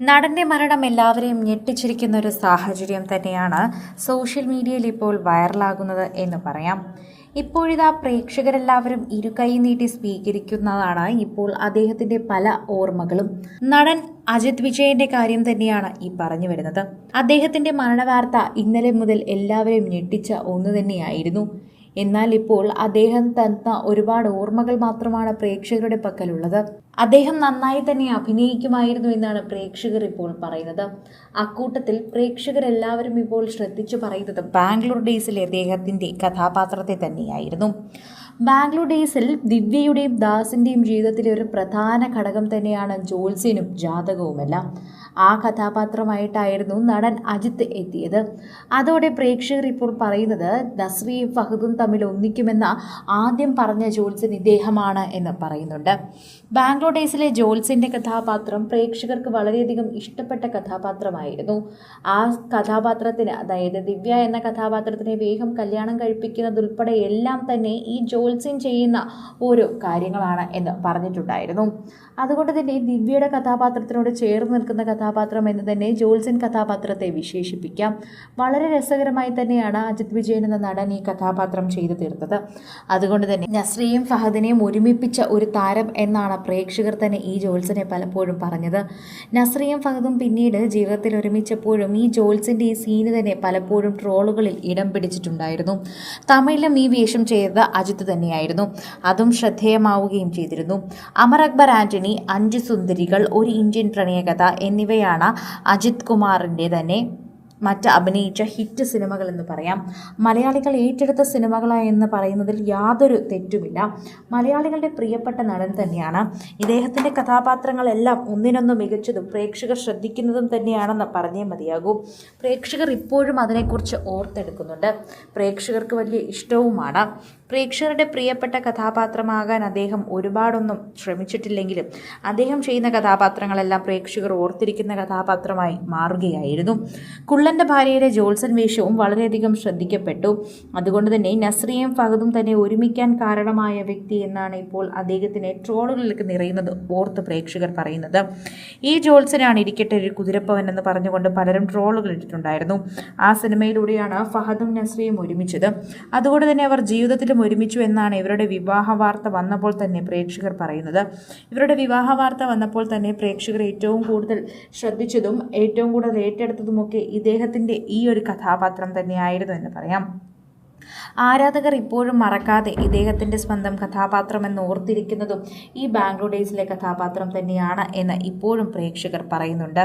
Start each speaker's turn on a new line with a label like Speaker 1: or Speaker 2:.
Speaker 1: നടന്റെ മരണം എല്ലാവരെയും ഞെട്ടിച്ചിരിക്കുന്ന ഒരു സാഹചര്യം തന്നെയാണ് സോഷ്യൽ മീഡിയയിൽ ഇപ്പോൾ വൈറലാകുന്നത് എന്ന് പറയാം. ഇപ്പോഴിതാ പ്രേക്ഷകരെല്ലാവരും ഇരുകൈ നീട്ടി സ്വീകരിക്കുന്നതാണ് ഇപ്പോൾ അദ്ദേഹത്തിന്റെ പല ഓർമ്മകളും. നടൻ അജിത് വിജയന്റെ കാര്യം തന്നെയാണ് ഈ പറഞ്ഞു വരുന്നത്. അദ്ദേഹത്തിന്റെ മരണവാർത്ത ഇന്നലെ മുതൽ എല്ലാവരെയും ഞെട്ടിച്ച ഒന്ന് തന്നെയായിരുന്നു. എന്നാൽ ഇപ്പോൾ അദ്ദേഹം തന്ന ഒരുപാട് ഓർമ്മകൾ മാത്രമാണ് പ്രേക്ഷകരുടെ പക്കലുള്ളത്. അദ്ദേഹം നന്നായി തന്നെ അഭിനയിക്കുമായിരുന്നു എന്നാണ് പ്രേക്ഷകർ ഇപ്പോൾ പറയുന്നത്. അക്കൂട്ടത്തിൽ പ്രേക്ഷകരെല്ലാവരും ഇപ്പോൾ ശ്രദ്ധിച്ചു പറയുന്നത് ബാംഗ്ലൂർ ഡേയ്സിലെ അദ്ദേഹത്തിന്റെ കഥാപാത്രത്തെ തന്നെയായിരുന്നു. ബാംഗ്ലൂർ ഡേയ്സിൽ ദിവ്യയുടെയും ദാസിന്റെയും ജീവിതത്തിലെ ഒരു പ്രധാന ഘടകം തന്നെയാണ് ജോത്സ്യനും ജാതകവുമെല്ലാം. ആ കഥാപാത്രമായിട്ടായിരുന്നു നടൻ അജിത്ത് എത്തിയത്. അതോടെ പ്രേക്ഷകർ ഇപ്പോൾ പറയുന്നത് നസ്രിയും ഫഹദും തമ്മിൽ ഒന്നിക്കുമെന്ന ആദ്യം പറഞ്ഞ ജോത്സ്യൻ ഇദ്ദേഹമാണ് എന്ന് പറയുന്നുണ്ട്. ബാംഗ്ലൂർ ഡേയ്സിലെ ജോത്സ്യന്റെ കഥാപാത്രം പ്രേക്ഷകർക്ക് വളരെയധികം ഇഷ്ടപ്പെട്ട കഥാപാത്രമായിരുന്നു. ആ കഥാപാത്രത്തിന് അതായത് ദിവ്യ എന്ന കഥാപാത്രത്തിനെ വേഗം കല്യാണം കഴിപ്പിക്കുന്നതുൾപ്പെടെ എല്ലാം തന്നെ ഈ ജോത്സ്യൻ ചെയ്യുന്ന ഓരോ കാര്യങ്ങളാണ് എന്ന് പറഞ്ഞിട്ടുണ്ടായിരുന്നു. അതുകൊണ്ട് തന്നെ ദിവ്യയുടെ കഥാപാത്രത്തിനോട് ചേർന്ന് നിൽക്കുന്ന കഥാപാത്രം എന്ന് തന്നെ ജോത്സ്യൻ കഥാപാത്രത്തെ വിശേഷിപ്പിക്കാം. വളരെ രസകരമായി തന്നെയാണ് അജിത് വിജയൻ എന്ന നടൻ ഈ കഥാപാത്രം ചെയ്തു തീർത്തത്. അതുകൊണ്ട് തന്നെ നസ്രിയും ഫഹദിനെയും ഒരുമിപ്പിച്ച ഒരു താരം എന്നാണ് പ്രേക്ഷകർ തന്നെ ഈ ജോൽസിനെ പലപ്പോഴും പറഞ്ഞത്. നസ്രിയും ഫഹദും പിന്നീട് ജീവിതത്തിൽ ഒരുമിച്ചപ്പോഴും ഈ ജോത്സ്യന്റെ ഈ സീന് തന്നെ പലപ്പോഴും ട്രോളുകളിൽ ഇടം പിടിച്ചിട്ടുണ്ടായിരുന്നു. തമിഴിലും ഈ വേഷം ചെയ്തത് അജിത്ത് തന്നെയായിരുന്നു. അതും ശ്രദ്ധേയമാവുകയും ചെയ്തിരുന്നു. അമർ അക്ബർ ആന്റണി അഞ്ച് സുന്ദരികൾ ഒരു ഇന്ത്യൻ പ്രണയകഥ എന്നിവയാണ് അജിത് കുമാറിന്റെ തന്നെ മറ്റ് അഭിനയിച്ച ഹിറ്റ് സിനിമകൾ എന്ന് പറയാം. മലയാളികൾ ഏറ്റെടുത്ത സിനിമകൾ എന്ന് പറയുന്നതിൽ യാതൊരു തെറ്റുമില്ല. മലയാളികളുടെ പ്രിയപ്പെട്ട നടൻ തന്നെയാണ്. ഇദ്ദേഹത്തിന്റെ കഥാപാത്രങ്ങളെല്ലാം ഒന്നിനൊന്ന് മികച്ചതും പ്രേക്ഷകർ ശ്രദ്ധിക്കുന്നതും തന്നെയാണെന്ന് പറഞ്ഞേ മതിയാകൂ. പ്രേക്ഷകർ ഇപ്പോഴും അതിനെക്കുറിച്ച് ഓർത്തെടുക്കുന്നുണ്ട്. പ്രേക്ഷകർക്ക് വലിയ ഇഷ്ടവുമാണ്. പ്രേക്ഷകരുടെ പ്രിയപ്പെട്ട കഥാപാത്രമാകാൻ അദ്ദേഹം ഒരുപാടൊന്നും ശ്രമിച്ചിട്ടില്ലെങ്കിലും അദ്ദേഹം ചെയ്യുന്ന കഥാപാത്രങ്ങളെല്ലാം പ്രേക്ഷകർ ഓർത്തിരിക്കുന്ന കഥാപാത്രമായി മാറുകയായിരുന്നു. കുള്ളന്റെ ഭാര്യയുടെ ജോൾസൺ വേഷവും വളരെയധികം ശ്രദ്ധിക്കപ്പെട്ടു. അതുകൊണ്ട് തന്നെ നസ്രിയും ഫഹദും തന്നെ ഒരുമിക്കാൻ കാരണമായ വ്യക്തി എന്നാണ് ഇപ്പോൾ അദ്ദേഹത്തിനെ ട്രോളുകളിലേക്ക് നിറയുന്നത് ഓർത്ത് പ്രേക്ഷകർ പറയുന്നത്. ഈ ജോൾസനാണ് ഇരിക്കട്ടെ ഒരു കുതിരപ്പവൻ എന്ന് പറഞ്ഞുകൊണ്ട് പലരും ട്രോളുകൾ ഇട്ടിട്ടുണ്ടായിരുന്നു. ആ സിനിമയിലൂടെയാണ് ഫഹദും നസ്രിയും ഒരുമിച്ചത്. അതുകൊണ്ട് തന്നെ അവർ ജീവിതത്തിലും ഒരുമിച്ചു എന്നാണ് ഇവരുടെ വിവാഹ വാർത്ത വന്നപ്പോൾ തന്നെ പ്രേക്ഷകർ പറയുന്നത്. ഇവരുടെ വിവാഹ വാർത്ത വന്നപ്പോൾ തന്നെ പ്രേക്ഷകർ ഏറ്റവും കൂടുതൽ ശ്രദ്ധിച്ചതും ഏറ്റവും കൂടുതൽ ഏറ്റെടുത്തതുമൊക്കെ ഇദ്ദേഹത്തിന്റെ ഈ ഒരു കഥാപാത്രം തന്നെയായിരുന്നു എന്ന് പറയാം. ആരാധകർ ഇപ്പോഴും മറക്കാതെ ഇദ്ദേഹത്തിന്റെ സ്വന്തം കഥാപാത്രം എന്ന് ഓർത്തിരിക്കുന്നതും ഈ ബാംഗ്ലൂർ ഡേയ്സിലെ കഥാപാത്രം തന്നെയാണ് എന്ന് ഇപ്പോഴും പ്രേക്ഷകർ പറയുന്നുണ്ട്.